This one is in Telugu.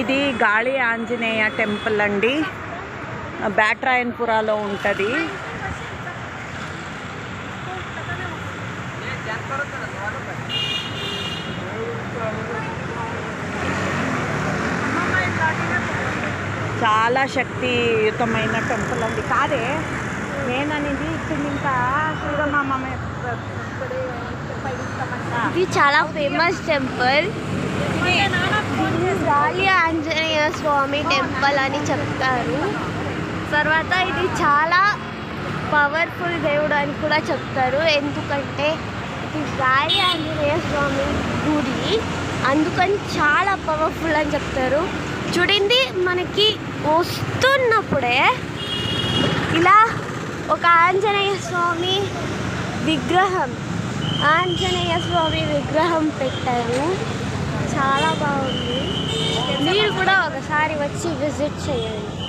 ఇది గాళి ఆంజనేయ టెంపుల్ అండి. బ్యాట్రాయన్పురాలో ఉంటుంది. చాలా శక్తియుతమైన టెంపుల్ అండి. కాదే నేననేది ఇప్పుడు ఇంకా చూడమ్మా ఇది చాలా ఫేమస్ టెంపుల్ గాలి స్వామి టెంపుల్ అని చెప్తారు. తర్వాత ఇది చాలా పవర్ఫుల్ దేవుడు అని కూడా చెప్తారు. ఎందుకంటే ఇది గాలి ఆంజనేయ స్వామి గుడి. అందుకని చాలా పవర్ఫుల్ అని చెప్తారు. చూడండి మనకి వస్తున్నప్పుడే ఇలా ఒక ఆంజనేయ స్వామి విగ్రహం ఆంజనేయ స్వామి విగ్రహం పెట్టారు. చాలా బాగా ఒకసారి వచ్చి విజిట్ చేయండి.